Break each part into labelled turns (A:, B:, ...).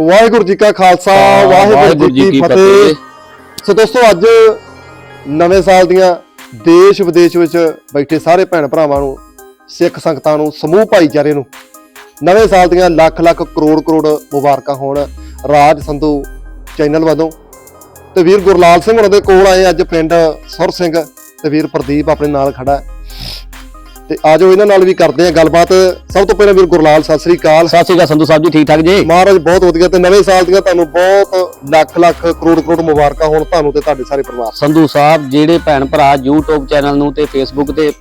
A: ਵਾਹਿਗੁਰੂ ਜੀ ਕਾ ਖਾਲਸਾ ਵਾਹਿਗੁਰੂ ਜੀ ਕੀ ਫਤਿਹ। ਸੋ ਦੋਸਤੋ ਅੱਜ ਨਵੇਂ ਸਾਲ ਦੀਆਂ ਦੇਸ਼ ਵਿਦੇਸ਼ ਵਿੱਚ ਬੈਠੇ ਸਾਰੇ ਭੈਣ ਭਰਾਵਾਂ ਨੂੰ ਸਿੱਖ ਸੰਗਤਾਂ ਨੂੰ ਸਮੂਹ ਭਾਈਚਾਰੇ ਨੂੰ ਨਵੇਂ ਸਾਲ ਦੀਆਂ ਲੱਖ ਲੱਖ ਕਰੋੜ ਕਰੋੜ ਮੁਬਾਰਕਾਂ ਹੋਣ ਰਾਜ ਸੰਧੂ ਚੈਨਲ ਵੱਲੋਂ। ਤੇ ਵੀਰ ਗੁਰਲਾਲ ਸਿੰਘ ਉਹਨਾਂ ਦੇ ਕੋਲ ਆਏ ਅੱਜ ਪਿੰਡ ਸੁਰ ਸਿੰਘ ਤੇ ਵੀਰ ਪ੍ਰਦੀਪ ਆਪਣੇ ਨਾਲ ਖੜਾ। ਤੇ ਆਜੋ ਇਹਨਾਂ ਨਾਲ ਵੀ ਕਰਦੇ ਆ ਗੱਲਬਾਤ। ਸਭ ਤੋਂ ਪਹਿਲਾਂ ਵੀਰ ਗੁਰਲਾਲ ਸਤਿ ਸ੍ਰੀ ਅਕਾਲ।
B: ਸਤਿ ਸ਼੍ਰੀ ਅਕਾਲ ਸੰਧੂ ਸਾਹਿਬ ਜੀ ਠੀਕ ਠਾਕ ਜੀ?
A: ਮਹਾਰਾਜ ਬਹੁਤ ਵਧੀਆ ਤੇ ਨਵੇਂ ਸਾਲ ਦੀਆਂ ਤੁਹਾਨੂੰ ਬਹੁਤ ਲੱਖ ਲੱਖ ਕਰੋੜ ਕਰੋੜ ਮੁਬਾਰਕਾਂ ਹੋਣ ਤੁਹਾਨੂੰ ਤੇ ਤੁਹਾਡੇ ਸਾਰੇ ਪਰਿਵਾਰ।
B: ਸੰਧੂ ਸਾਹਿਬ ਜਿਹੜੇ ਭੈਣ ਭਰਾ YouTube ਚੈਨਲ ਨੂੰ ਤੇ Facebook ਤੇ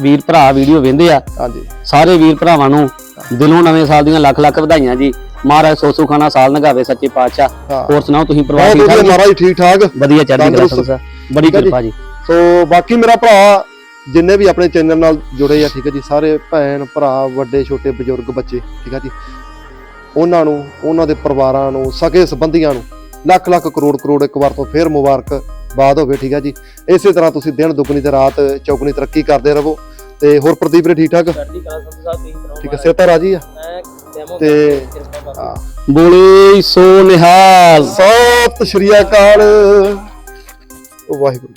B: ਵੀਰ ਭਰਾ ਵੀਡੀਓ ਵੇਂਦੇ ਆ
A: ਹਾਂਜੀ।
B: ਸਾਰੇ ਵੀਰ ਭਰਾਵਾਂ ਨੂੰ ਦਿਲੋਂ ਨਵੇਂ ਸਾਲ ਦੀਆਂ ਲੱਖ ਲੱਖ ਵਧਾਈਆਂ ਜੀ। ਮਹਾਰਾਜ ਸੋਸੂ ਖਾਨਾ ਸਾਲ ਨਗਾਵੇ ਸੱਚੇ ਪਾਤਸ਼ਾਹ। ਹੋਰ ਸੁਣਾਓ ਤੁਸੀਂ ਪਰਿਵਾਰ ਠੀਕ?
A: ਮਹਾਰਾਜ ਠੀਕ ਠਾਕ
B: ਵਧੀਆ ਚੜ੍ਹਦੀ ਕਲਾ। ਸੰਧੂ ਸਾਹਿਬ ਬੜੀ। ਕਿਰਪਾ ਜੀ।
A: ਸੋ ਬਾਕੀ ਮੇਰਾ ਭਰਾ ਜਿੰਨੇ ਵੀ ਆਪਣੇ ਚੈਨਲ ਨਾਲ ਜੁੜੇ ਆ ਠੀਕ ਹੈ ਜੀ ਸਾਰੇ ਭੈਣ ਭਰਾ ਵੱਡੇ ਛੋਟੇ ਬਜ਼ੁਰਗ ਬੱਚੇ ਠੀਕ ਹੈ ਜੀ ਉਹਨਾਂ ਨੂੰ ਉਹਨਾਂ ਦੇ ਪਰਿਵਾਰਾਂ ਨੂੰ ਸਕੇ ਸੰਬੰਧੀਆਂ ਨੂੰ ਲੱਖ ਲੱਖ ਕਰੋੜ ਕਰੋੜ ਇੱਕ ਵਾਰ ਤੋਂ ਫੇਰ ਮੁਬਾਰਕ ਬਾਦ ਹੋਵੇ ਠੀਕ ਹੈ ਜੀ। ਇਸੇ ਤਰ੍ਹਾਂ ਤੁਸੀਂ ਦਿਨ ਦੁੱਗਣੀ ਤੇ ਰਾਤ ਚੌਗਣੀ ਤਰੱਕੀ ਕਰਦੇ ਰਹੋ ਤੇ ਹੋਰ ਪ੍ਰਦੀਪ ਨੇ ਠੀਕ ਠਾਕ? ਠੀਕ ਹੈ ਸਿਹਤਾਂ ਰਾਜੀ ਆ? ਤੇ-।
B: ਬੋਲੇ ਸੋ ਨਿਹਾਲ।
A: ਸਤਿ ਸ਼੍ਰੀ ਅਕਾਲ। ਵਾਹਿਗੁਰੂ।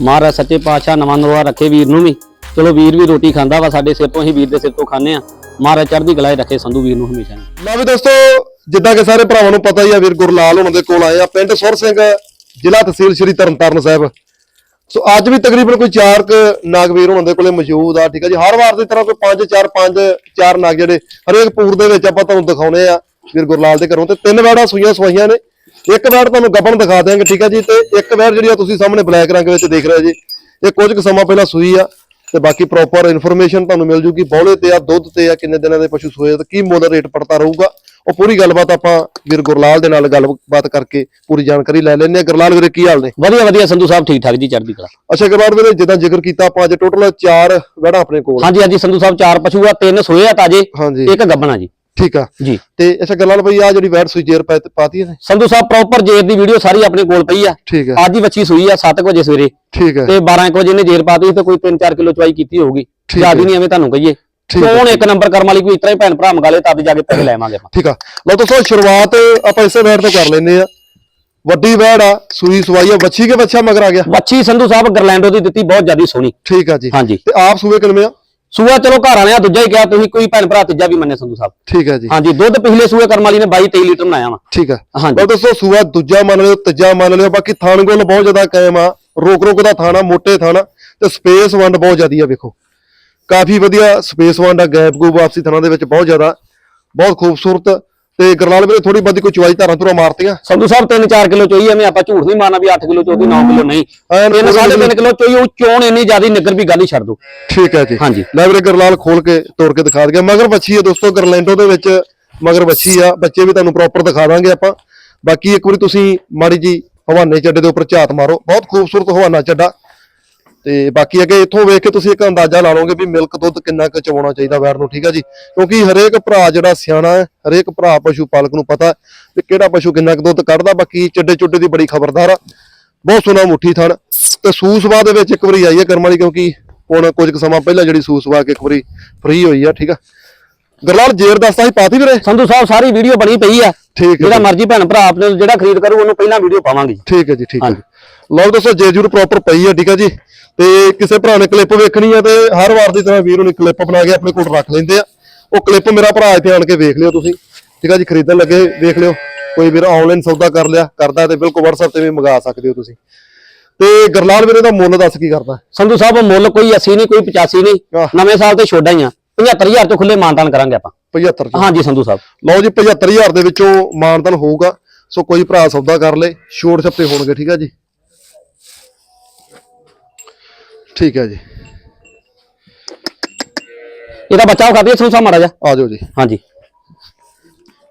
B: ਮਹਾਰਾਜ ਸੱਚੇ ਪਾਤਸ਼ਾਹ ਨਵਾਂ ਨਰਵਾ ਰੱਖੇ ਵੀਰ ਨੂੰ ਵੀ। ਚਲੋ ਵੀਰ ਵੀ ਰੋਟੀ ਖਾਂਦਾ ਵਾ, ਸਾਡੇ ਸਿਰ ਤੋਂ ਹੀ ਵੀਰ ਦੇ ਸਿਰ ਤੋਂ ਖਾਂਦੇ ਆ। ਮਹਾਰਾਜ ਚੜ੍ਹਦੀ ਕਲਾ 'ਚ ਰੱਖੇ ਸੰਧੂ ਵੀਰ ਨੂੰ ਹਮੇਸ਼ਾ
A: ਲਓ ਵੀ ਦੋਸਤੋ, ਜਿੱਦਾਂ ਕਿ ਸਾਰੇ ਭਰਾਵਾਂ ਨੂੰ ਪਤਾ ਹੀ ਆ, ਵੀਰ ਗੁਰਲਾਲ ਉਹਨਾਂ ਦੇ ਕੋਲ ਆਏ ਆ, ਪਿੰਡ ਸੁਰ ਸਿੰਘ, ਜ਼ਿਲ੍ਹਾ ਤਹਿਸੀਲ ਸ਼੍ਰੀ ਤਰਨਤਾਰਨ ਸਾਹਿਬ। ਸੋ ਅੱਜ ਵੀ ਤਕਰੀਬਨ ਕੋਈ 4 ਕ ਨਾਗਵੀਰ ਉਹਨਾਂ ਦੇ ਕੋਲੇ ਮੌਜੂਦ ਆ, ਠੀਕ ਆ ਜੀ? ਹਰ ਵਾਰ ਦੀ ਤਰ੍ਹਾਂ ਕੋਈ 5 4 5 4 ਨਾਗ ਜਿਹੜੇ ਹਰੇਕ ਪੂਰ ਦੇ ਵਿੱਚ ਆਪਾਂ ਤੁਹਾਨੂੰ ਦਿਖਾਉਣੇ ਆ, ਵੀਰ ਗੁਰਲਾਲ ਦੇ ਘਰੋਂ। ਤੇ ਤਿੰਨ ਵੈੜਾਂ ਸੂਈਆਂ ਸਵਾਈਆਂ ਨੇ। ਇੱਕ ਵੈੜ ਤੁਹਾਨੂੰ ਗੱਬਣ ਦਿਖਾ ਦਿਆਂਗੇ ਠੀਕ ਆ ਜੀ? ਤੇ ਇੱਕ ਵੈੜ ਜਿਹੜੀ ਆ ਤੁਸੀਂ ਸਾਹਮਣੇ ਬਲੈਕ ਰੰਗ ਵਿੱਚ ਦੇਖ ਰਹੇ ਜੀ ਇਹ ਕੁਝ ਕੁ ਸਮਾਂ ਪਹਿਲਾਂ ਸੂਈ ਆ ਤੇ ਬਾਕੀ ਪ੍ਰੋਪਰ ਇਨਫੋਰਮੇਸ਼ਨ ਤੁਹਾਨੂੰ ਮਿਲ ਜੂਗੀ ਬੌਲੇ ਤੇ ਆ ਦੁੱਧ ਤੇ ਆ ਕਿੰਨੇ ਦਿਨਾਂ ਦੇ ਪਸ਼ੂ ਸੂਏ ਤੇ ਕੀ ਮੁੱਲ ਰੇਟ ਪੜਤਾ ਰਹੂਗਾ ਉਹ ਪੂਰੀ ਗੱਲਬਾਤ ਆਪਾਂ ਵੀਰ ਗੁਰਲਾਲ ਦੇ ਨਾਲ ਗੱਲਬਾਤ ਕਰਕੇ ਪੂਰੀ ਜਾਣਕਾਰੀ ਲੈ ਲੈਂਦੇ ਆ ਗੁਰਲਾਲ ਵੀਰੇ ਕੀ ਹਾਲ ਨੇ?
B: ਵਧੀਆ ਵਧੀਆ ਸੰਧੂ ਸਾਹਿਬ ਠੀਕ ਠਾਕ ਜੀ ਚੜ੍ਹਦੀ ਕਲਾ।
A: ਅੱਛਾ ਗੁਰਲਾਲ ਵੀਰੇ ਜਿੱਦਾਂ ਜ਼ਿਕਰ ਕੀਤਾ ਆਪਾਂ ਅੱਜ ਟੋਟਲ 4 ਵੜਾ ਆਪਣੇ ਕੋਲ।
B: ਹਾਂਜੀ ਹਾਂਜੀ ਸੰਧੂ ਸਾਹਿਬ ਚਾਰ ਪਸ਼ੂ ਆ ਤਿੰਨ ਸੋਏ ਆ ਤਾਜੇ ਇੱਕ ਗੱਬਣਾ ਜੀ।
A: ਠੀਕ ਆ?
B: ਜੀ।
A: ਤੇ ਅੱਛਾ ਗੁਰਲਾਲ ਬਈ ਆ ਜਿਹੜੀ ਵੈਟ ਸੂਈ ਜੇਰ ਪਾਤੀ ਨੇ
B: ਸੰਧੂ ਸਾਹਿਬ ਪ੍ਰੋਪਰ ਜੇਰ ਦੀ ਵੀਡੀਓ ਸਾਰੀ ਆਪਣੇ ਕੋਲ ਪਈ ਆ।
A: ਠੀਕ ਆ।
B: ਅੱਜ ਹੀ ਬੱਚੀ ਸੂਈ ਆ 7 ਵਜੇ ਸਵੇਰੇ।
A: ਠੀਕ ਆ।
B: ਤੇ 12 ਵਜੇ ਨੇ ਜੇਰ ਪਾਤੀ ਤੇ ਕੋਈ 3-4 ਕਿਲੋ ਚਵਾਈ ਕੀਤੀ ਹੋਊਗੀ। ਜ਼ਿਆਦਾ। ਨਹੀਂ ਐਵੇਂ ਤੁਹਾਨੂੰ ਕਹੀਏ। ਕੌਣ ਇੱਕ ਨੰਬਰ ਕਰਮ ਵਾਲੀ ਕੋਈ ਇਤਰਾ ਹੀ ਭੈਣ ਭਰਾ ਮੰਗਾਲੇ ਤਦ ਜਾ ਕੇ ਪੈਸੇ ਲੈਵਾਂਗੇ ਆਪਾਂ।
A: ਠੀਕ ਆ। ਲਓ ਦੋਸਤੋ ਸ਼ੁਰੂਆਤ ਆਪਾਂ ਇਸੇ ਵੈਟ ਤੋਂ ਕਰ ਲੈਨੇ ਆ। ਵੱਡੀ ਵੈੜ ਆ ਸੂਈ ਸਵਾਈ ਆ ਵੱਛੀ ਕੇ ਬੱਚਾ ਮਗਰ ਆ ਗਿਆ।
B: ਬੱਚੀ ਸੰਧੂ ਸਾਹਿਬ ਗਰਲੈਂਡੋ ਦੀ ਦਿੱਤੀ ਬਹੁਤ ਜ਼ਿਆਦੀ ਸੋਹਣੀ।
A: ਠੀਕ ਆ ਜੀ।
B: ਹਾਂਜੀ।
A: ਤੇ ਆਪ ਸੂਏ ਕਿੰਨੇ ਆ?
B: ਸੂਆ ਚਲੋ ਘਰ ਵਾਲਿਆਂ ਦੂਜਾ ਹੀ ਕਿਹਾ ਤੁਸੀਂ ਕੋਈ ਭੈਣ ਭਰਾ ਤੀਜਾ ਵੀ ਮੰਨੇ ਸੰਧੂ ਸਾਹਿਬ।
A: ਠੀਕ ਆ ਜੀ।
B: ਹਾਂਜੀ ਦੁੱਧ ਪਿਛਲੇ ਸੂਏ ਕਰਮ ਵਾਲੀ ਨੇ 22 23 ਲੀਟਰ ਬਣਾਇਆ ਵਾ।
A: ਠੀਕ ਆ
B: ਹਾਂਜੀ।
A: ਲਓ ਦੋਸਤੋ ਸੂਆ ਦੂਜਾ ਮੰਨ ਲਿਓ ਤੀਜਾ ਮੰਨ ਲਿਓ ਬਾਕੀ ਥਾਣ ਗੁੱਲ ਬਹੁਤ ਜ਼ਿਆਦਾ ਕਾਇਮ ਆ। ਰੋਕ ਰੋਕ ਦਾ ਥਾਣਾ ਮੋਟੇ ਥਾਣਾ ਤੇ ਸਪੇਸ ਵੰਡ ਬਹੁਤ ਜ਼ਿਆਦੀ ਆ ਵੇਖੋ। ਕਾਫੀ ਵਧੀਆ ਸਪੇਸ ਵੰਡ ਆ ਗੈਪ ਗੂਪ ਵਾਪਸੀ ਥਾਣਾ ਦੇ ਵਿੱਚ ਬਹੁਤ ਜ਼ਿਆਦਾ ਬਹੁਤ ਖੂਬਸੂਰਤ ਤੇ ਗਰਲਾਲ ਵੀਰੇ ਥੋੜੀ ਬਹੁਤੀ ਕੋਈ ਚਵਾਈ ਧਾਰਾਂ ਧੁਰਾਂ ਮਾਰਤੀਆਂ?
B: ਸੰਧੂ ਸਾਹਿਬ 3-4 ਕਿਲੋ ਚੋਈ ਐਵੇਂ ਆਪਾਂ ਝੂਠ ਨਹੀਂ ਮਾਰਨਾ ਵੀ 8 ਕਿਲੋ ਚੋਦੀ 9 ਕਿਲੋ ਨਹੀਂ। ਸਾਢੇ ਤਿੰਨ
A: ਜਿਹੜੀ-
B: ਕਿਲੋ ਚੋਈ ਉਹ ਚੋਣ ਇੰਨੀ ਜ਼ਿਆਦੀ ਨਿੱਗਰ ਵੀ ਗੱਲ ਹੀ ਛੱਡ ਦੋ
A: ਠੀਕ ਹੈ ਜੀ।
B: ਹਾਂਜੀ।
A: ਲੈ ਵੀਰੇ ਗਰਲਾਲ ਖੋਲ ਕੇ ਤੋੜ ਕੇ ਦਿਖਾ ਦਈਏ ਮਗਰ ਬੱਚੀ ਹੈ ਦੋਸਤੋ ਗਰਲੈਂਡੋ ਦੇ ਵਿੱਚ ਮਗਰ ਬੱਚੀ ਆ। ਬੱਚੇ ਵੀ ਤੁਹਾਨੂੰ ਪ੍ਰੋਪਰ ਦਿਖਾ ਦਾਂਗੇ ਆਪਾਂ। ਬਾਕੀ ਇੱਕ ਵਾਰੀ ਤੁਸੀਂ ਮਾੜੀ ਜੀ ਹਵਾਨੇ ਚੱਡੇ ਦੇ ਉੱਪਰ ਝਾਤ ਮਾਰੋ। ਬਹੁਤ ਖੂਬਸੂਰਤ ਹਵਾਨਾ ਚੱਡਾ। ਤੇ ਬਾਕੀ ਅੱਗੇ ਇੱਥੋਂ ਵੇਖ ਕੇ ਤੁਸੀਂ ਇੱਕ ਅੰਦਾਜ਼ਾ ਲਾ ਲਓਗੇ ਵੀ ਮਿਲਕ ਦੁੱਧ ਕਿੰਨਾ ਕੁ ਚਵਾਉਣਾ ਚਾਹੀਦਾ ਵੈਰ ਨੂੰ ਠੀਕ ਆ ਜੀ? ਕਿਉਂਕਿ ਹਰੇਕ ਭਰਾ ਜਿਹੜਾ ਸਿਆਣਾ ਹੈ ਹਰੇਕ ਭਰਾ ਪਸ਼ੂ ਪਾਲਕ ਨੂੰ ਪਤਾ ਵੀ ਕਿਹੜਾ ਪਸ਼ੂ ਕਿੰਨਾ ਕੁ ਦੁੱਧ ਕੱਢਦਾ ਬਾਕੀ ਚੱਡੇ ਚੁੱਡੇ ਦੀ ਬੜੀ ਖਬਰਦਾਰ ਆ। ਬਹੁਤ ਸੋਹਣਾ ਮੁੱਠੀ ਥਣ। ਤੇ ਸੂਸਵਾ ਦੇ ਵਿੱਚ ਇੱਕ ਵਾਰੀ ਆਈ ਹੈ ਕਰਮ ਵਾਲੀ ਕਿਉਂਕਿ ਹੁਣ ਕੁਝ ਕੁ ਸਮਾਂ ਪਹਿਲਾਂ ਜਿਹੜੀ ਸੂਸਵਾ ਕੇ ਇੱਕ ਵਾਰੀ ਫ੍ਰੀ ਹੋਈ ਆ ਠੀਕ ਆ? ਗਰਲਾਲ ਜੇਰ ਦੱਸਦਾ ਸੀ ਪਾਤੀ ਵੀਰੇ?
B: ਸੰਧੂ ਸਾਹਿਬ ਸਾਰੀ ਵੀਡੀਓ ਬਣੀ ਪਈ ਆ।
A: ਠੀਕ
B: ਜਿਹੜਾ ਮਰਜ਼ੀ ਭੈਣ ਭਰਾ ਆਪਣੇ ਜਿਹੜਾ ਖਰੀਦ ਕਰੂ ਉਹਨੂੰ ਪਹਿਲਾਂ ਵੀਡੀਓ ਪਾਵਾਂਗੇ।
A: ਠੀਕ ਹੈ ਜੀ ਠੀਕ ਹੈ। ਲਓ ਦੋਸਤੋ ਜੇ ਜੂਰ ਪ੍ਰੋਪਰ ਪਈ ਆ ਠੀਕ ਆ ਜੀ। ਤੇ ਕਿਸੇ ਭਰਾ ਨੇ ਕਲਿੱਪ ਵੇਖਣੀ ਆ ਤੇ ਹਰ ਵਾਰ ਦੀ ਤਰ੍ਹਾਂ ਵੀਰ ਉਹਨੇ ਕਲਿੱਪ ਬਣਾ ਕੇ ਆਪਣੇ ਕੋਲ ਰੱਖ ਲੈਂਦੇ ਆ। ਉਹ ਕਲਿੱਪ ਮੇਰਾ ਭਰਾ ਇੱਥੇ ਆਣ ਕੇ ਵੇਖ ਲਿਓ ਤੁਸੀਂ। ਠੀਕ ਆ ਜੀ ਖਰੀਦਣ ਲੱਗੇ ਵੇਖ ਲਿਓ। ਕੋਈ ਵੀਰ ਆਨਲਾਈਨ ਸੌਦਾ ਕਰ ਲਿਆ ਕਰਦਾ ਤੇ ਬਿਲਕੁਲ WhatsApp ਤੇ ਵੀ ਮੰਗਾ ਸਕਦੇ ਹੋ ਤੁਸੀਂ। ਤੇ ਗਰਲਾਲ ਵੀਰੇ ਦਾ ਮੁੱਲ ਦੱਸ ਕੀ ਕਰਦਾ?
B: ਸੰਧੂ ਸਾਹਿਬ ਮੁੱਲ ਕੋਈ 80 ਨਹੀਂ ਕੋਈ 85 ਨਹੀਂ। ਨਵੇਂ ਸਾਲ ਤੇ ਛੋਡਾ ਹੀ ਆ। 75000 ਤੋਂ ਖੁੱਲੇ ਮਾਨਤਾਨ ਕਰਾਂਗੇ ਆਪਾਂ।
A: 75 ਚ
B: ਹਾਂਜੀ ਸੰਧੂ ਸਾਹਿਬ।
A: ਲਓ ਜੀ 75000 ਦੇ ਵਿੱਚੋਂ ਮਾਨਤਨ ਹੋਊਗਾ ਸੋ ਕੋਈ ਭਰਾ ਸੌਦਾ ਕਰ ਲੇ ਛੋਟ ਛੱਪੇ ਹੋਣਗੇ ਠੀਕ ਆ ਜੀ। ਠੀਕ ਹੈ ਜੀ।
B: ਇਹਦਾ ਬੱਚਾ ਸੰਧੂ ਸਾਹਿਬ ਮਾੜਾ ਜਾ
A: ਆ ਜਾਓ ਜੀ।
B: ਹਾਂਜੀ।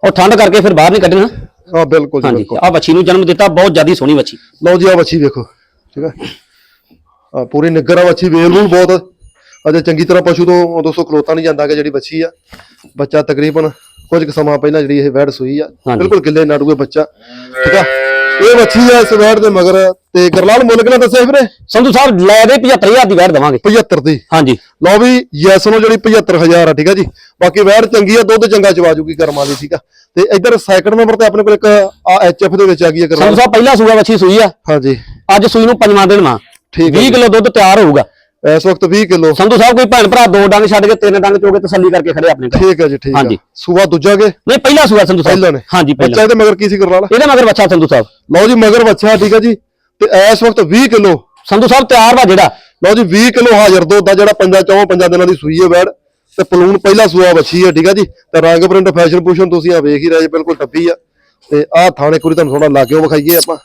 B: ਉਹ ਠੰਡ ਕਰਕੇ ਫਿਰ ਬਾਹਰ ਨਹੀਂ ਕੱਢਣਾ
A: ਆ ਬਿਲਕੁਲ ਜੀ
B: ਹਾਂਜੀ।
A: ਬਿਲਕੁਲ।
B: ਆ ਬੱਚੀ ਨੂੰ ਜਨਮ ਦਿੱਤਾ ਬਹੁਤ ਜ਼ਿਆਦੀ ਸੋਹਣੀ ਬੱਚੀ
A: ਲਓ ਜੀ ਆ ਵੱਛੀ ਵੇਖੋ। ਠੀਕ ਹੈ। ਆ ਪੂਰੀ ਨਿੱਗਰ ਆ ਵੱਛੀ ਵੇਲ ਨੂੰ ਬਹੁਤ। ਅਜੇ ਚੰਗੀ ਤਰ੍ਹਾਂ ਪਸ਼ੂ ਤੋਂ ਦੋਸਤੋ ਖਲੋਤਾ ਨਹੀਂ ਜਾਂਦਾ ਕਿ ਜਿਹੜੀ ਵੱਛੀ ਆ। ਬੱਚਾ ਤਕਰੀਬਨ ਕੁਝ ਕੁ ਸਮਾਂ ਪਹਿਲਾਂ ਜਿਹੜੀ ਇਹ ਵੈੜ ਸੂਈ ਆ।
B: ਹਾਂਜੀ।
A: ਬਿਲਕੁਲ ਗਿੱਲੇ ਨਾੜੂਏ ਬੱਚਾ। ਠੀਕ ਆ? ਇਹ ਵੱਛੀ ਆ ਇਸ ਵੈੜ ਦੇ ਮਗਰ। ਤੇ ਗਰਲਾਲ ਮੁੱਲ ਕਿੰਨਾ ਦੱਸਿਆ ਵੀਰੇ?
B: ਸੰਧੂ ਸਾਹਿਬ ਲੈ ਦੇ 75000 ਦੀ ਵੈਟ ਦਵਾਂਗੇ।
A: 75 ਦੀ?
B: ਹਾਂਜੀ।
A: ਲਓ ਵੀ ਯੈਸ ਨੂੰ ਜਿਹੜੀ 75000 ਆ ਠੀਕ ਆ ਜੀ। ਬਾਕੀ ਵੈੜ ਚੰਗੀ ਆ ਦੁੱਧ ਚੰਗਾ ਚਵਾ ਜੂਗੀ ਕਰਮਾਂ ਦੀ ਠੀਕ ਆ। ਤੇ ਇੱਧਰ ਸੈਕਿੰਡ ਨੰਬਰ ਤੇ ਆਪਣੇ ਕੋਲ ਇੱਕ ਆ ਐਚਐਫ ਦੇ ਵਿੱਚ ਆ ਗਈ ਹੈ
B: ਸੰਧੂ
A: ਗਰਲਾਲ
B: ਸਾਹਿਬ ਪਹਿਲਾ ਸੂਆ ਵੱਛੀ ਸੂਈ ਆ।
A: ਹਾਂਜੀ।
B: ਅੱਜ ਸੂਈ ਨੂੰ ਪੰਜਵਾਂ ਦਿਨ ਮਾਂ
A: ਠੀਕ ਹੈ
B: 20 ਕਿਲੋ ਦੁੱਧ ਤਿਆਰ ਹੋਊਗਾ।
A: ਇਸ ਵਕਤ 20 ਕਿਲੋ।
B: ਸੰਧੂ ਸਾਹਿਬ ਕੋਈ ਭੈਣ ਭਰਾ ਦੋ ਡੰਗ ਛੱਡ ਕੇ ਤਿੰਨ ਡੰਗ ਚੋਗੇ ਤਸੱਲੀ ਕਰਕੇ ਖੜੇ ਆਪਣੇ
A: ਠੀਕ ਹੈ ਜੀ ਠੀਕ ਆ
B: ਹਾਂਜੀ।
A: ਸੂਆ ਦੂਜਾ ਕੇ?
B: ਨਹੀਂ ਪਹਿਲਾ ਸੂਆ ਸੰਧੂ ਸਾਹਿਬ।
A: ਪਹਿਲਾਂ ਨੇ।
B: ਹਾਂਜੀ
A: ਬੱਚਾ
B: ਪਹਿਲਾ
A: ਇਹਦੇ ਮਗਰ ਕੀ ਸੀ ਗਰਲਾਲ
B: ਇਹਦੇ ਮਗਰ ਬੱਚਾ ਸੰਧੂ ਸਾਹਿਬ।
A: ਲਓ ਜੀ ਮਗਰ ਬੱਚਾ ਠੀਕ ਆ ਜੀ। ਤੇ ਇਸ ਵਕਤ 20 ਕਿਲੋ।
B: ਸੰਧੂ ਸਾਹਿਬ ਤਿਆਰ ਵਾ ਜਿਹੜਾ?
A: ਲਓ ਜੀ 20 ਕਿਲੋ ਹਾਜ਼ਰ ਦੁੱਧ ਆ ਜਿਹੜਾ ਪੰਜਾਂ ਚੌਂ ਪੰਜਾਂ ਦਿਨਾਂ ਦੀ ਸੂਈ ਹੈ ਵੈੜ। ਤੇ ਪਲੂਣ ਪਹਿਲਾ ਸੂਆ ਵੱਛੀ ਹੈ ਠੀਕ ਆ ਜੀ। ਤੇ ਰੰਗ ਪ੍ਰਿੰਟ ਫੈਸ਼ਨ ਪੂਸ਼ਨ ਤੁਸੀਂ ਆ ਵੇਖ ਹੀ ਰਹੇ ਬਿਲਕੁਲ ਟੱਪੀ ਆ। ਤੇ ਆਹ ਥਾਣੇ ਕੁਰੀ ਤੁਹਾਨੂੰ ਥੋੜਾ ਲਾਗਿਓ ਵਿਖਾਈਏ ਆਪਾਂ।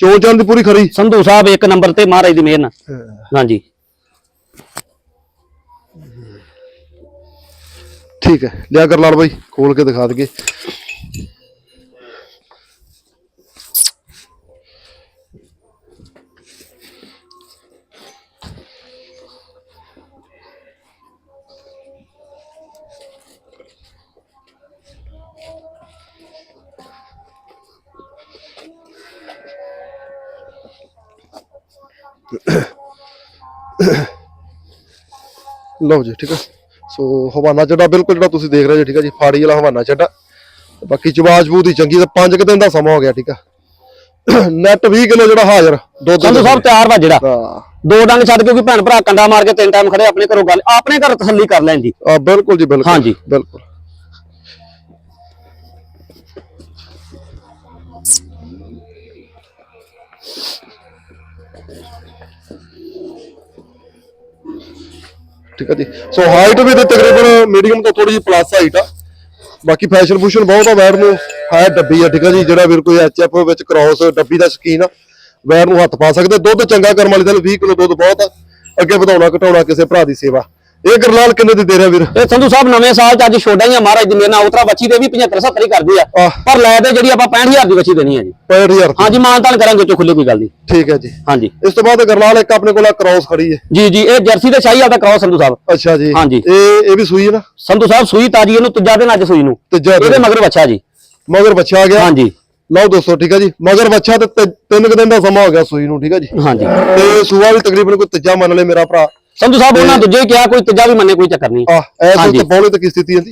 A: ਚੋਂ ਚਾਂ ਦੀ ਪੂਰੀ ਖਰੀ।
B: ਸੰਧੂ ਸਾਹਿਬ ਇੱਕ ਨੰਬਰ ਤੇ ਮਹਾਰਾਜ ਦੀ ਮਿਹਰ ਨਾਲ। ਹਾਂਜੀ।
A: ਠੀਕ ਹੈ ਲਿਆ ਗਰਲਾਲ ਬਾਈ ਖੋਲ ਕੇ ਦਿਖਾ ਦਈਏ ਲਓ ਜੀ ਠੀਕ ਹੈ ਸੋ ਹਵਾਨਾ ਚੱਡਾ ਬਿਲਕੁਲ ਜਿਹੜਾ ਤੁਸੀਂ ਦੇਖ ਰਹੇ ਜੀ ਠੀਕ ਹੈ ਜੀ ਫਾੜੀ ਵਾਲਾ ਹਵਾਨਾ ਚੱਡਾ ਬਾਕੀ ਚਵਾਜਬੂ ਦੀ ਚੰਗੀ ਤੇ 5 ਦਿਨ ਦਾ ਸਮਾਂ ਹੋ ਗਿਆ ਠੀਕ ਆ। ਨੈਟ 20 ਕਿਲੋ ਜਿਹੜਾ ਹਾਜ਼ਰ ਦੁੱਧ
B: ਸੰਧੂ ਸਾਹਿਬ ਤਿਆਰ ਵਾ ਜਿਹੜਾ।
A: ਹਾਂ।
B: ਦੋ ਡੰਗ ਛੱਡ ਕੇ ਕੋਈ ਭੈਣ ਭਰਾ ਕੰਡਾ ਮਾਰ ਕੇ ਤਿੰਨ ਟਾਈਮ ਖੜੇ ਆਪਣੇ ਘਰੋਂ ਗੱਲ ਆਪਣੇ ਘਰ ਤਸੱਲੀ ਕਰ ਲੈਣ ਜੀ।
A: ਆ ਬਿਲਕੁਲ ਜੀ ਬਿਲਕੁਲ।
B: ਹਾਂਜੀ।
A: ਬਿਲਕੁਲ। ਠੀਕ ਹੈ ਜੀ। ਸੋ ਹਾਈਟ ਵੀ ਤੇ ਤਕਰੀਬਨ ਮੀਡੀਅਮ ਤੋਂ ਥੋੜੀ ਜਿਹੀ ਪਲੱਸ ਹਾਈਟ ਆ। ਬਾਕੀ ਫੈਸ਼ਨ ਫੂਸ਼ਨ ਬਹੁਤ ਆ ਵੈਰ ਨੂੰ ਹੈ ਡੱਬੀ ਆ, ਠੀਕ ਆ ਜੀ। ਜਿਹੜਾ ਵੀਰ ਕੋਈ ਐਚਐਫ ਵਿੱਚ ਕ੍ਰਾਸ ਡੱਬੀ ਦਾ ਸ਼ਕੀਨ ਆ ਵੈਰ ਨੂੰ ਹੱਥ ਪਾ ਸਕਦੇ। ਦੁੱਧ ਚੰਗਾ ਕਰਨ ਵਾਲੀ ਦਾ 20 ਕਿਲੋ ਦੁੱਧ ਬਹੁਤ ਆ। ਅੱਗੇ ਵਧਾਉਣਾ ਘਟਾਉਣਾ ਕਿਸੇ ਭਰਾ ਦੀ ਸੇਵਾ। ਇਹ ਗਰਲਾਲ ਕਿੰਨੇ ਦੀ ਦੇ ਰਿਹਾ ਵੀਰ?
B: ਇਹ ਸੰਧੂ ਸਾਹਿਬ ਨਵੇਂ ਸਾਲ ਚ ਅੱਜ ਛੋਡਾ ਹੀ ਆ ਮਹਾਰਾਜ ਦੀ ਮਿਹਰ ਨਾਲ ਉਤਰਾ ਬੱਚੀ ਦੇ ਵੀ 75 70 ਹੀ ਕਰਦੇ ਆ। ਪਰ ਲੈ ਤੇ ਜਿਹੜੀ ਆਪਾਂ 65000 ਦੀ ਬੱਚੀ ਦੇਣੀ ਆ ਜੀ।
A: 65000
B: ਹਾਂਜੀ ਮਾਨਤਾਨ ਕਰਾਂਗੇ ਚੋ ਖੁੱਲੇ ਕੋਈ ਗੱਲ ਨਹੀਂ।
A: ਠੀਕ ਹੈ ਜੀ।
B: ਹਾਂਜੀ।
A: ਇਸ ਤੋਂ ਬਾਅਦ ਗਰਲਾਲ ਇੱਕ ਆਪਣੇ ਕੋਲ ਕ੍ਰਾਸ ਖੜੀ ਹੈ।
B: ਜੀ ਜੀ ਇਹ ਜਰਸੀ ਤੇ ਸ਼ਾਹੀ ਦਾ ਕਰਾਓ ਸੰਧੂ ਸਾਹਿਬ।
A: ਅੱਛਾ ਜੀ।
B: ਹਾਂਜੀ।
A: ਇਹ ਇਹ ਵੀ ਸੂਈ ਹੈ ਨਾ?
B: ਸੰਧੂ ਸਾਹਿਬ ਸੂਈ ਤਾਜੀ ਇਹਨੂੰ ਤੀਜਾ ਦਿਨ ਅੱਜ ਸੂਈ ਨੂੰ। ਇਹਦੇ ਮਗਰ ਬੱਚਾ ਜੀ।
A: ਮਗਰ ਬੱਚਾ ਆ ਗਿਆ?
B: ਹਾਂਜੀ।
A: ਲਓ ਦੋਸਤੋ ਠੀਕ ਹੈ ਜੀ। ਮਗਰ ਬੱਚਾ ਤੇ ਤਿੰਨ ਕੁ ਦਿਨ ਦਾ ਸਮਾਂ ਹੋ ਗਿਆ ਸੂਈ ਨੂੰ ਠੀਕ ਹੈ ਜੀ।
B: ਹਾਂਜੀ।
A: ਤੇ ਸੂਆ ਵੀ ਤਕਰੀਬਨ ਕੋਈ ਤੀਜਾ ਮੰਨ ਲੈ ਮੇਰਾ ਭਰਾ।
B: ਸੰਧੂ ਸਾਹਿਬ ਉਹਨਾਂ ਦੂਜੇ ਹੀ ਕਿਹਾ ਕੋਈ ਤੀਜਾ ਵੀ ਮੰਨੇ ਕੋਈ ਚੱਕਰ ਨਹੀਂ
A: ਆ ਐਸ
B: ਹਾਂਜੀ।
A: ਬੌਲੇ ਤੇ ਕੀ ਸਥਿਤੀ ਹੈ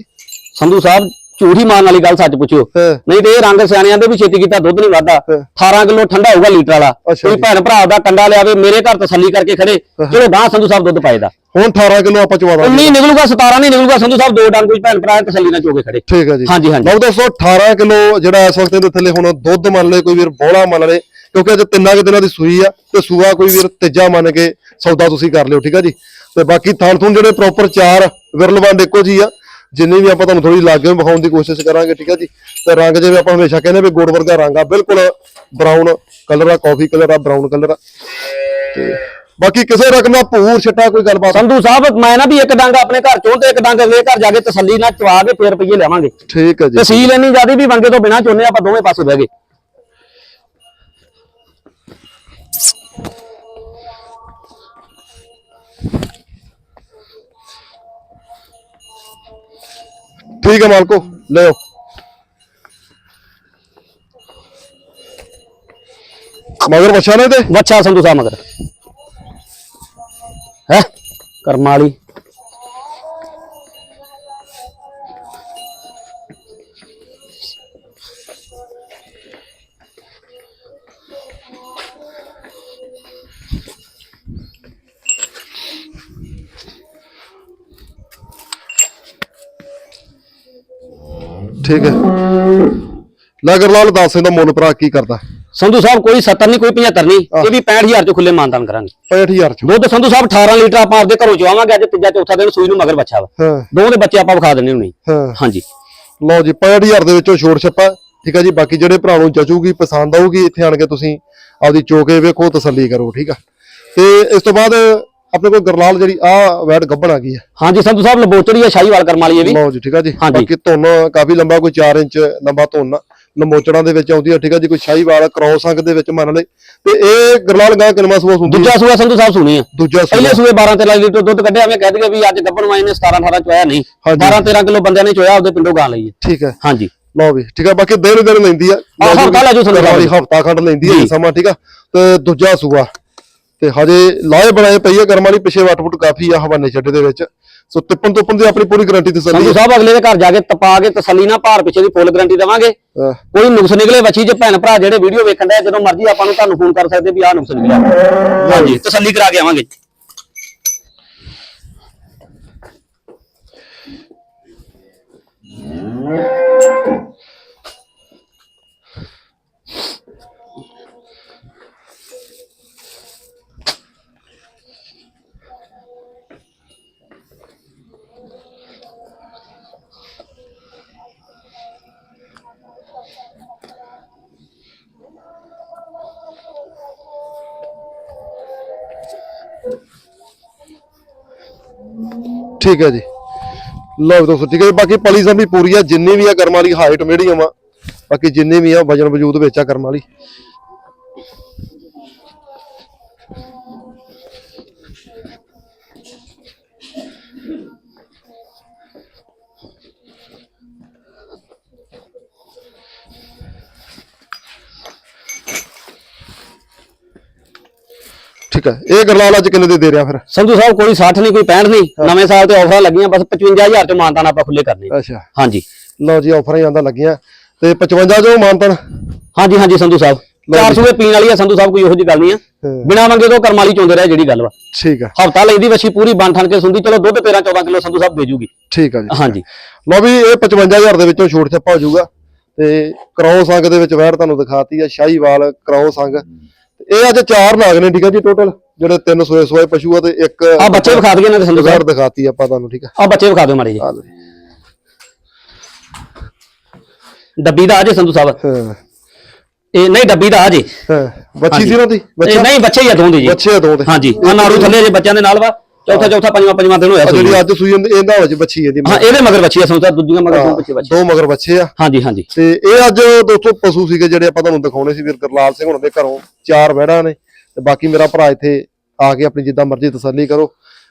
B: ਸੰਧੂ ਸਾਹਿਬ ਝੂਠੀ ਮਾਰਨ ਵਾਲੀ ਗੱਲ ਸੱਚ ਪੁੱਛਿਓ
A: ਹਾਂ।
B: ਨਹੀਂ ਤੇ ਇਹ ਰੰਗ ਸਿਆਣਿਆਂ ਦੇ ਵੀ ਛੇਤੀ ਕੀਤਾ ਦੁੱਧ ਨਹੀਂ ਵਾਧਾ
A: ਹਾਂ।
B: 18 ਕਿਲੋ ਠੰਡਾ ਹੋਊਗਾ ਲੀਟਰ ਵਾਲਾ
A: ਅੱਛਾ
B: ਕੋਈ
A: ਜੀ।
B: ਭੈਣ ਭਰਾ ਦਾ ਕੰਡਾ ਲਿਆਵੇ ਮੇਰੇ ਘਰ ਤਸੱਲੀ ਕਰਕੇ ਖੜੇ ਚਲੋ ਗਾਂ ਸੰਧੂ ਸਾਹਿਬ ਦੁੱਧ ਪਾਏਦਾ
A: ਹੁਣ 18 ਕਿਲੋ ਆਪਾਂ ਚਵਾ ਦਾਂਗੇ
B: 19 ਨਿਕਲੂਗਾ 17 ਨਹੀਂ ਨਿਕਲੂਗਾ ਸੰਧੂ ਸਾਹਿਬ ਦੋ ਡੰਗ ਕੋਈ ਭੈਣ ਭਰਾ ਤਸੱਲੀ ਨਾਲ ਚੋਗੇ ਖੜੇ
A: ਠੀਕ ਹੈ ਜੀ
B: ਹਾਂਜੀ, ਹਾਂਜੀ।
A: ਲਓ ਦੋਸਤੋ 18 ਕਿਲੋ ਜਿਹੜਾ ਇਸ ਵਕਤ ਇਹਦੇ ਥੱਲੇ ਹੁਣ ਦੁੱਧ ਮੰਨ ਲੈ ਕੋਈ ਵੀਰ ਬੋਲਾ ਮੰਨ ਲੈ ਕਿਉਂਕਿ ਅੱਜ ਤਿੰਨਾਂ ਕੁ ਦਿਨਾਂ ਦੀ ਸੂਈ ਆ ਤੇ ਸੂਆ ਕੋਈ ਵੀਰ ਤੀਜਾ ਮੰਨ ਕੇ ਸੌਦਾ ਤੁਸੀਂ ਕਰ ਲਿਓ ਠੀਕ ਆ ਜੀ? ਤੇ ਬਾਕੀ ਥਣ ਥੁਣ ਜਿਹੜੇ ਪ੍ਰੋਪਰ ਚਾਰ ਵਿਰਲਵੰਦ ਇੱਕੋ ਜੀ ਆ ਜਿੰਨੀ ਵੀ ਆਪਾਂ ਤੁਹਾਨੂੰ ਥੋੜੀ ਲਾਗੇ ਵਿਖਾਉਣ ਦੀ ਕੋਸ਼ਿਸ਼ ਕਰਾਂਗੇ ਠੀਕ ਆ ਜੀ? ਤੇ ਰੰਗ ਜਿਵੇਂ ਆਪਾਂ ਹਮੇਸ਼ਾ ਕਹਿੰਦੇ ਵੀ ਗੁੜ ਵਰਗਾ ਰੰਗ ਆ ਬਿਲਕੁਲ ਬਰਾਊਨ ਕਲਰ ਆ ਕਾਫੀ ਕਲਰ ਆ ਬਰਾਊਨ ਕਲਰ ਆ। ਤੇ ਬਾਕੀ ਕਿਸੇ ਰਕਮ ਦਾ ਭੂਰ ਛੱਟਾ ਕੋਈ ਗੱਲਬਾਤ
B: ਸੰਧੂ ਸਾਹਿਬ ਮੈਂ ਨਾ ਵੀ ਇੱਕ ਡੰਗ ਆਪਣੇ ਘਰ ਚੋਂ ਤੇ ਇੱਕ ਡੰਗ ਅਗਲੇ ਘਰ ਜਾ ਕੇ ਤਸੱਲੀ ਨਾਲ ਚਵਾ ਕੇ ਫੇਰ ਰੁਪਈਏ ਲਿਆਵਾਂਗੇ
A: ਠੀਕ ਹੈ ਜੀ।
B: ਤਹਿਸੀਲ ਇੰਨੀ ਜ਼ਿਆਦੀ ਵੀ ਵੰਗੇ ਤੋਂ ਬਿਨਾ ਚੋਨੇ ਆਪਾਂ ਦੋਵੇਂ ਪਾਸੇ ਬਹਿ ਗਏ।
A: ਠੀਕ ਹੈ ਮਾਲਕੋ ਲਿਓ ਮਗਰ ਬੱਚਾ ਨੇ ਤੇ
B: ਵੱਛਾ ਸੰਧੂ ਸਾਹਿਬ ਮਗਰ ਹੈ ਕਰਮ
A: ਠੀਕ ਹੈ। ਲਗਰ ਲਾਲ ਦੱਸ ਇਹਦਾ ਮੁੱਲ ਭਰਾ ਕੀ ਕਰਦਾ।
B: ਸੰਧੂ ਸਾਹਿਬ ਕੋਈ 70 ਨਹੀਂ ਕੋਈ 75 ਨਹੀਂ। ਇਹ ਵੀ 65000 ਚ ਖੁੱਲੇ ਮਾਨਦਾਨ ਕਰਾਂਗੇ।
A: 65000 ਚ।
B: ਦੁੱਧ ਸੰਧੂ ਸਾਹਿਬ 18 ਲੀਟਰ ਆਪਾਂ ਆਪਦੇ ਘਰੋਂ ਚਵਾਵਾਂਗੇ ਅੱਜ ਤੀਜਾ ਚੌਥਾ ਦਿਨ ਸੂਈ ਨੂੰ ਮਗਰ ਬੱਚਾ ਵਾ। ਦੋਵੇਂ ਦੇ ਬੱਚੇ ਆਪਾਂ ਵਿਖਾ ਦਿੰਨੇ ਹੁਣੀ। ਹਾਂਜੀ।
A: ਲਓ ਜੀ 65000 ਦੇ ਵਿੱਚੋਂ ਛੋੜ ਛੱਪਾ। ਠੀਕ ਹੈ ਜੀ ਬਾਕੀ ਜਿਹੜੇ ਭਰਾ ਨੂੰ ਜਚੂਗੀ ਪਸੰਦ ਆਊਗੀ ਇੱਥੇ ਆਣ ਕੇ ਤੁਸੀਂ ਆਪਦੀ ਚੋਕੇ ਵੇਖੋ ਤਸੱਲੀ ਕਰੋ ਠੀਕ ਆ। ਤੇ ਇਸ ਤੋਂ ਬਾਅਦ ਆਪਣੇ ਕੋਲ ਗਰਲਾਲ ਜਿਹੜੀ ਆ ਵੈਟ ਗੱਬਣ ਆ ਗਈ ਹੈ।
B: ਹਾਂਜੀ ਸੰਧੂ ਸਾਹਿਬ ਲਬੋਚੜੀ ਆ ਸ਼ਾਹੀਵਾਲ ਕਰਮ ਵਾਲੀ ਇਹ ਵੀ।
A: ਲਓ ਜੀ ਠੀਕ ਆ ਜੀ।
B: ਹਾਂਜੀ।
A: ਬਾਕੀ ਧੁੰਨ ਕਾਫੀ ਲੰਬਾ ਕੋਈ 4 ਇੰਚ ਲੰਬਾ ਧੁੰਨ ਆ। ਲੰਮੋਚੜਾਂ ਦੇ ਵਿੱਚ ਆਉਂਦੀ ਹੈ ਠੀਕ ਆ ਜੀ ਕੋਈ ਸ਼ਾਹੀਵਾਲ ਕ੍ਰੋਸ ਅੰਗ ਦੇ ਵਿੱਚ ਮੰਨ ਲੈ ਤੇ ਇਹ ਗਰਲਾਲ ਗਾਂ ਕਿਨਮਾ ਸੂਆ ਹੁੰਦੀ
B: ਦੂਜਾ ਸੂਆ ਸੰਧੂ ਸਾਹਿਬ ਸੁਣੀ ਆ।
A: ਦੂਜਾ ਸੂਆ।
B: ਪਹਿਲੇ ਸੂਏ 12 13 ਲੀਟਰ ਦੁੱਧ ਕੱਢਿਆ ਐਵੇਂ ਕਹਿ ਦਈਏ ਵੀ ਅੱਜ ਗੱਬਣ ਵਾਈ ਨੇ 17 18 ਚੋਇਆ ਨਹੀਂ।
A: ਹਾਂਜੀ।
B: 12 13 ਕਿਲੋ ਬੰਦਿਆਂ ਨੇ ਚੋਇਆ ਆਪਦੇ ਪਿੰਡੋਂ ਗਾਂ ਲਈ ਹੈ।
A: ਠੀਕ ਹੈ।
B: ਹਾਂਜੀ।
A: ਲਓ ਵੀ ਠੀਕ ਆ ਬਾਕੀ ਦਿਨ ਦਿਨ ਲੈਂਦੀ ਆ।
B: ਹਫ਼ਤਾ ਲੈ ਜਾਓ
A: ਵਾਲੀ ਹਫਤਾ ਖੰਡ ਲੈਂਦੀ ਹੈ
B: ਜੀ।
A: ਸਮਾਂ ਠੀਕ ਆ। ਤੇ ਦੂਜਾ ਸੂਆ। ਤੇ ਹਜੇ ਲਾਏ ਬਣਾਏ ਪਈ ਆ ਕਰਮ ਵਾਲੀ ਪਿਛੇ ਵਟ ਵੁੱਟ ਕਾਫੀ ਆ ਹਵਾਨੇ ਛੱਡੇ ਦੇ ਵਿੱਚ। ਸੋ ਤਿੱਪਣ ਤੁੱਪਣ ਦੀ ਆਪਣੀ ਪੂਰੀ ਗਾਰੰਟੀ ਤਸੱਲੀ
B: ਸੰਧੂ ਸਾਹਿਬ ਅਗਲੇ ਦੇ ਘਰ ਜਾ ਕੇ ਤਪਾ ਕੇ ਤਸੱਲੀ ਨਾਲ ਭਾਰ ਪਿੱਛੇ ਦੀ ਫੁੱਲ ਗਾਰੰਟੀ ਦੇਵਾਂਗੇ।
A: ਅਹ
B: ਕੋਈ ਨੁਕਸ ਨਿਕਲੇ ਬੱਚੀ ਚ ਭੈਣ ਭਰਾ ਜਿਹੜੇ ਵੀਡੀਓ ਵੇਖਣ ਦੇ ਜਦੋਂ ਮਰਜ਼ੀ ਆਪਾਂ ਨੂੰ ਤੁਹਾਨੂੰ ਫੋਨ ਕਰ ਸਕਦੇ ਵੀ ਆਹ ਨੁਕਸ ਨਿਕਲਿਆ। ਹਾਂਜੀ ਤਸੱਲੀ ਕਰਾ ਕੇ ਆਵਾਂਗੇ।
A: ਠੀਕ ਹੈ ਜੀ। ਲਓ ਵੀ ਦੋਸਤੋ, ਠੀਕ ਹੈ ਜੀ। ਬਾਕੀ ਪਲੀ ਸੰਭੀ ਪੂਰੀ ਆ, ਜਿੰਨੀ ਵੀ ਆ ਕਰਮਾਂ ਵਾਲੀ ਹਾਈਟ ਮੀਡੀਅਮ ਆ। ਬਾਕੀ ਜਿੰਨੀ ਵੀ ਆ, ਵਜਨ ਵਜੂਦ ਵਿੱਚ ਆ ਕਰਮ ਵਾਲੀ। ਠੀਕ ਹੈ ਇਹ ਗਰਲਾਲ ਅੱਜ ਕਿੰਨੇ ਦੇ ਦੇ ਰਿਹਾ ਫਿਰ?
B: ਸੰਧੂ ਸਾਹਿਬ ਕੋਈ 60 ਨਹੀਂ ਕੋਈ 65 ਨਹੀਂ। ਨਵੇਂ ਸਾਲ ਤੇ ਆਫਰਾਂ ਲੱਗੀਆਂ ਬਸ 55000 ਚ ਮਾਨਤਾਨ ਆਪਾਂ ਖੁੱਲੇ ਕਰਨੇ।
A: ਅੱਛਾ।
B: ਹਾਂਜੀ।
A: ਲਓ ਜੀ ਆਫਰਾਂ ਹੀ ਆਂਦਾ ਲੱਗੀਆਂ। ਤੇ 55 ਜੋ ਮਾਨਤਨ?
B: ਹਾਂਜੀ ਹਾਂਜੀ ਸੰਧੂ ਸਾਹਿਬ। ਚਾਰ ਸੂਏ ਪੀਣ ਵਾਲੀ ਆ ਸੰਧੂ ਸਾਹਿਬ ਕੋਈ ਇਹੋ ਜਿਹੀ ਗੱਲ ਨਹੀਂ ਆ। ਬਿਨਾ ਮੰਗੇ ਤੋਂ ਕਰਮ ਵਾਲੀ ਚੋਂਦੇ ਰਹੇ ਜਿਹੜੀ ਗੱਲ ਵਾ।
A: ਠੀਕ ਆ।
B: ਹਫਤਾ ਲੈਂਦੀ ਵੱਛੀ ਪੂਰੀ ਬਣ ਠਣ ਕੇ ਸੁੰਦੀ ਚਲੋ ਦੁੱਧ 13 14 ਕਿਲੋ ਸੰਧੂ ਸਾਹਿਬ ਦੇ ਜੂਗੀ।
A: ਠੀਕ ਆ ਜੀ।
B: ਹਾਂਜੀ।
A: ਲਓ ਵੀ ਇਹ 55000 ਦੇ ਵਿੱਚੋਂ ਛੋਟ ਛੱਪਾ ਹੋ ਜਾਊਗਾ। ਤੇ ਕਰਾਓ ਸੰਗ ਦੇ ਵਿੱਚ ਵੈੜ ਤੁਹਾਨੂੰ ਦਿਖਾਤੀ ਆ ਸ਼ਾਹੀਵਾਲ ਕਰਾਓ ਸੰਗ। ਇਹ ਅੱਜ ਚਾਰ ਨਾਗ ਨੇ ਠੀਕ ਆ ਜੀ ਟੋਟਲ ਜਿਹੜੇ ਤਿੰਨ ਸੋਏ ਸੋਏ ਪਸ਼ੂ ਆ ਤੇ ਇੱਕ
B: ਆ ਬੱਚੇ ਵਿਖਾ ਦਈਏ ਇਹਨਾਂ ਦੇ ਸਾਹਿਬ।
A: ਦਿਖਾਤੀ ਆਪਾਂ ਤੁਹਾਨੂੰ ਠੀਕ ਆ।
B: ਆ ਬੱਚੇ ਵਿਖਾ ਦਿਓ ਮਾੜੇ ਜੀ
A: ਆ ਲਓ। ਜੀ।
B: ਡੱਬੀ ਦਾ ਆ ਜੇ ਸੰਧੂ ਸਾਹਿਬ।
A: ਹਾਂ।
B: ਇਹ ਨਹੀਂ ਡੱਬੀ ਦਾ ਆ ਜੇ।
A: ਹਾਂ। ਬੱਚੀ ਸੀ ਨਾ ਦੀ?
B: ਇਹ
A: ਬੱਚਾ
B: ਨਹੀਂ ਬੱਚੇ ਹੀ ਆ ਦੋਂਦੇ ਜੀ।
A: ਬੱਚੇ ਆ ਦੋ ਦੇ।
B: ਹਾਂਜੀ। ਆ ਥੱਲੇ ਜੇ ਬੱਚਿਆਂ ਦੇ ਨਾਲ ਵਾ। ਚੌਥਾ ਚੌਥਾ ਪੰਜਵਾਂ ਪੰਜਵਾਂ ਦਿਨ ਹੋਇਆ
A: ਜਿਹੜੀ। ਅੱਜ ਸੂਈ ਇਹਦਾ ਵਿੱਚ ਬੱਚੀ ਇਹਦੀ
B: ਹਾਂ ਇਹਦੇ ਮਗਰ ਬੱਚੀ ਆ ਸਾਹਿਬ ਦੂਜੀਆਂ ਮਗਰ ਦੋ ਬੱਚੇ ਬੱਚੇ
A: ਦੋ ਮਗਰ ਬੱਚੇ ਆ।
B: ਹਾਂਜੀ ਹਾਂਜੀ।
A: ਤੇ ਇਹ ਅੱਜ ਦੋਸਤੋ ਪਸ਼ੂ ਸੀਗੇ ਜਿਹੜੇ ਆਪਾਂ ਤੁਹਾਨੂੰ ਦਿਖਾਉਣੇ ਸੀ ਵੀਰ ਗੁਰਲਾਲ ਸਿੰਘ ਹੁਣਾਂ ਦੇ ਘਰੋਂ ਚਾਰ ਵਹਿੜਾਂ ਨੇ। ਤੇ ਬਾਕੀ ਮੇਰਾ ਭਰਾ ਇੱਥੇ ਆ ਕੇ ਆਪਣੀ ਜਿੱਦਾਂ ਮਰਜ਼ੀ ਤਸੱਲੀ ਕਰੋ।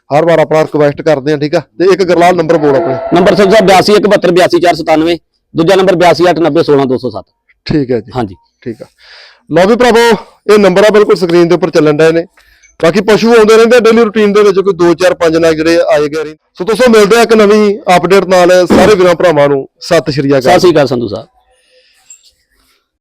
A: ਹਰ ਵਾਰ ਆਪਣਾ ਰਿਕਵੈਸਟ ਕਰਦੇ ਆ ਠੀਕ ਆ? ਤੇ ਇੱਕ ਗੁਰਲਾਲ ਨੰਬਰ ਬੋਲ ਆਪਣੇ।
B: ਨੰਬਰ ਸੰਧੂ ਸਾਹਿਬ 8217282497 ਦੂਜਾ ਨੰਬਰ 8289016207
A: ਠੀਕ ਹੈ ਜੀ।
B: ਹਾਂਜੀ।
A: ਠੀਕ ਆ। ਲਓ ਵੀ ਭਰਾਵੋ ਇਹ ਨੰਬਰ ਆ ਬਿਲਕੁਲ ਸਕਰੀਨ ਦੇ ਉੱਪਰ ਚੱਲਣ ਡਏ ਨੇ। ਬਾਕੀ ਪਸ਼ੂ ਆਉਂਦੇ ਰਹਿੰਦੇ ਡੇਲੀ ਰੁਟੀਨ ਦੇ ਵਿੱਚ, ਕੋਈ 2 4 5 ਨਾਲ ਜਿਹੜੇ ਆਏ ਗਏ ਸੋ ਦੋਸਤੋ, ਮਿਲਦੇ ਆ ਇੱਕ ਨਵੀਂ ਅਪਡੇਟ ਨਾਲ। ਸਾਰੇ ਵੀਰਾਂ ਭਰਾਵਾਂ ਨੂੰ ਸਤਿ ਸ਼੍ਰੀ ਅਕਾਲ।
B: ਸਤਿ ਸ੍ਰੀ ਅਕਾਲ ਸੰਧੂ ਸਾਹਿਬ।